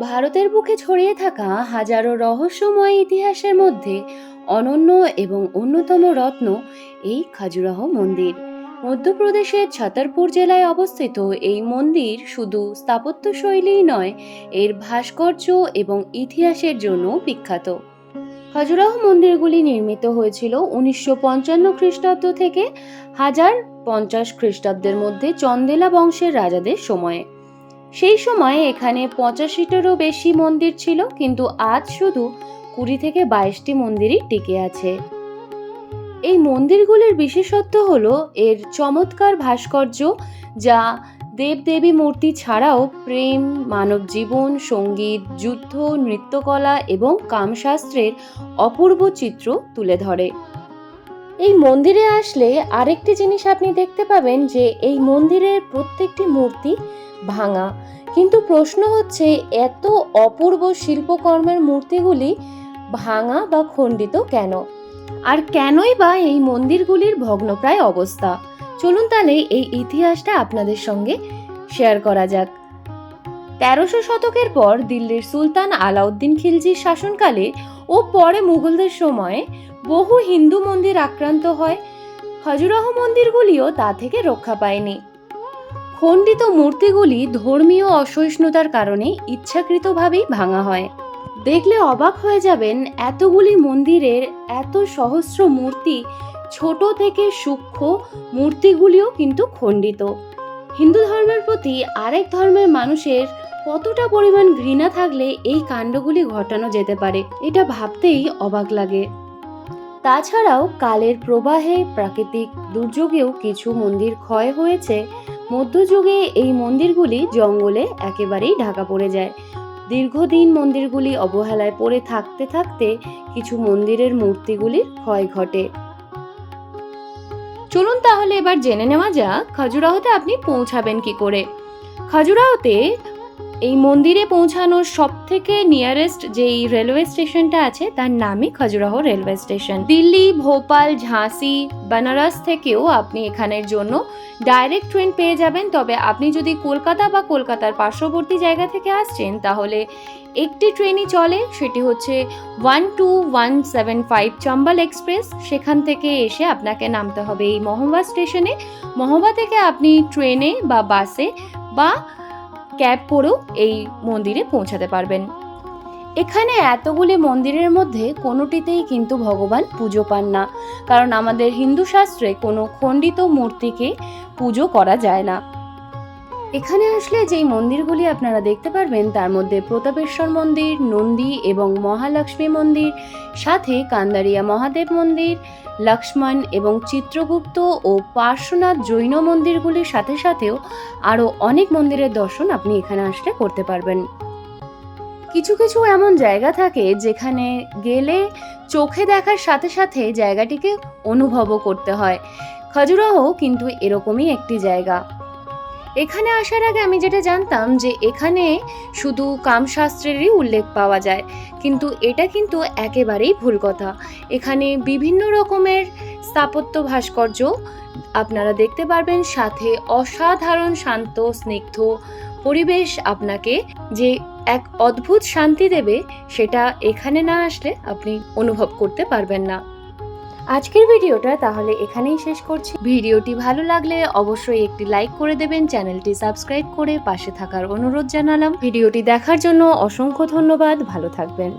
ভারতের বুকে ছড়িয়ে থাকা হাজারো রহস্যময় ইতিহাসের মধ্যে অনন্য এবং অন্যতম রত্ন এই খাজুরাহ মন্দির। মধ্যপ্রদেশের ছতরপুর জেলায় অবস্থিত এই মন্দির শুধু স্থাপত্যশৈলীই নয়, এর ভাস্কর্য এবং ইতিহাসের জন্য বিখ্যাত। খাজুরাহ মন্দিরগুলি নির্মিত হয়েছিল উনিশশো পঞ্চান্ন খ্রিস্টাব্দ থেকে হাজার পঞ্চাশ খ্রিস্টাব্দের মধ্যে চন্দেলা বংশের রাজাদের সময়ে। সেই সময় এখানে পঁচাশিটারও বেশি মন্দির ছিল, কিন্তু আজ শুধু কুড়ি থেকে বাইশটি মন্দিরই টিকে আছে। এই মন্দিরগুলির বিশেষত্ব হলো, এর চমৎকার ভাস্কর্য, যা দেবদেবী মূর্তি ছাড়াও প্রেম, মানব জীবন, সংগীত, যুদ্ধ, নৃত্যকলা এবং কামশাস্ত্রের অপূর্ব চিত্র তুলে ধরে। এই মন্দিরে আসলে আরেকটি জিনিস আপনি দেখতে পাবেন যে এই মন্দিরের প্রত্যেকটি মূর্তি ভাঙা। কিন্তু প্রশ্ন হচ্ছে, এত অপূর্ব শিল্পকর্মের মূর্তিগুলি ভাঙা বা খণ্ডিত কেন? আর কেনই বা এই মন্দিরগুলির ভগ্নপ্রায় অবস্থা? চলুন তাহলে এই ইতিহাসটা আপনাদের সঙ্গে শেয়ার করা যাক। তেরোশো শতকের পর দিল্লির সুলতান আলাউদ্দিন খিলজির শাসনকালে ও পরে মুঘলদের সময়ে বহু হিন্দু মন্দির আক্রান্ত হয়। খজুরাহ মন্দিরগুলিও তা থেকে রক্ষা পায়নি। খণ্ডিত মূর্তিগুলি ধর্মীয় অসহিষ্ণুতার কারণে ইচ্ছাকৃতভাবেই ভাঙা হয়। দেখলে অবাক হয়ে যাবেন, এতগুলি মন্দিরের এত সহস্র মূর্তি, ছোট থেকে সূক্ষ্ম মূর্তিগুলিও কিন্তু খণ্ডিত। হিন্দু ধর্মের প্রতি আরেক ধর্মের মানুষের কতটা পরিমাণ ঘৃণা থাকলে এই কাণ্ডগুলি ঘটানো যেতে পারে, এটা ভাবতেই অবাক লাগে। তাছাড়াও কালের প্রবাহে প্রাকৃতিক দুর্যোগেও কিছু মন্দির ক্ষয় হয়েছে। মধ্যযুগে এই মন্দিরগুলি জঙ্গলে একেবারেই ঢাকা পড়ে যায়। দীর্ঘদিন মন্দিরগুলি অবহেলায় পড়ে থাকতে থাকতে কিছু মন্দিরের মূর্তিগুলির ক্ষয় ঘটে। চলুন তাহলে এবার জেনে নেওয়া যাক, খাজুরাহোতে আপনি পৌঁছাবেন কি করে। খাজুরাহোতে এই মন্দিরে পৌঁছানোর সব থেকে নিয়ারেস্ট যেই রেলওয়ে স্টেশনটা আছে, তার নামই খাজুরাহো রেলওয়ে স্টেশন দিল্লি, ভোপাল, ঝাঁসি, বেনারস থেকেও আপনি এখানের জন্য ডাইরেক্ট ট্রেন পেয়ে যাবেন। তবে আপনি যদি কলকাতা বা কলকাতার পার্শ্ববর্তী জায়গা থেকে আসছেন, তাহলে একটি ট্রেনই চলে, সেটি হচ্ছে one two one seven five Chambal express. সেখান থেকে এসে আপনাকে নামতে হবে এই মহবা স্টেশনে। মহবা থেকে আপনি ট্রেনে বা বাসে বা ক্যাব পরেও এই মন্দিরে পৌঁছাতে পারবেন। এখানে এতগুলি মন্দিরের মধ্যে কোনোটিতেই কিন্তু ভগবান পুজো পান না। কারণ আমাদের হিন্দু শাস্ত্রে কোনো খণ্ডিত মূর্তিকে পুজো করা যায় না। এখানে আসলে যেই মন্দিরগুলি আপনারা দেখতে পারবেন, তার মধ্যে প্রতাপেশ্বর মন্দির, নন্দী এবং মহালক্ষ্মী মন্দির, সাথে কান্দারিয়া মহাদেব মন্দির, লক্ষ্মণ এবং চিত্রগুপ্ত ও পার্শ্বনাথ জৈন মন্দিরগুলির সাথে সাথেও আরও অনেক মন্দিরের দর্শন আপনি এখানে আসলে করতে পারবেন। কিছু কিছু এমন জায়গা থাকে যেখানে গেলে চোখে দেখার সাথে সাথে জায়গাটিকে অনুভবও করতে হয়। খাজুরাহ কিন্তু এরকমই একটি জায়গা। এখানে আসার আগে আমি যেটা জানতাম যে এখানে শুধু কামশাস্ত্রেরই উল্লেখ পাওয়া যায়, কিন্তু এটা কিন্তু একেবারেই ভুল কথা। এখানে বিভিন্ন রকমের স্থাপত্য ভাস্কর্য আপনারা দেখতে পারবেন, সাথে অসাধারণ শান্ত, স্নিগ্ধ পরিবেশ আপনাকে যে এক অদ্ভুত শান্তি দেবে, সেটা এখানে না আসলে আপনি অনুভব করতে পারবেন না। আজকের ভিডিওটা তাহলে এখানেই শেষ করছি। ভিডিওটি ভালো লাগলে অবশ্যই একটি লাইক করে দেবেন, চ্যানেলটি সাবস্ক্রাইব করে পাশে থাকার অনুরোধ জানালাম। ভিডিওটি দেখার জন্য অসংখ্য ধন্যবাদ, ভালো থাকবেন।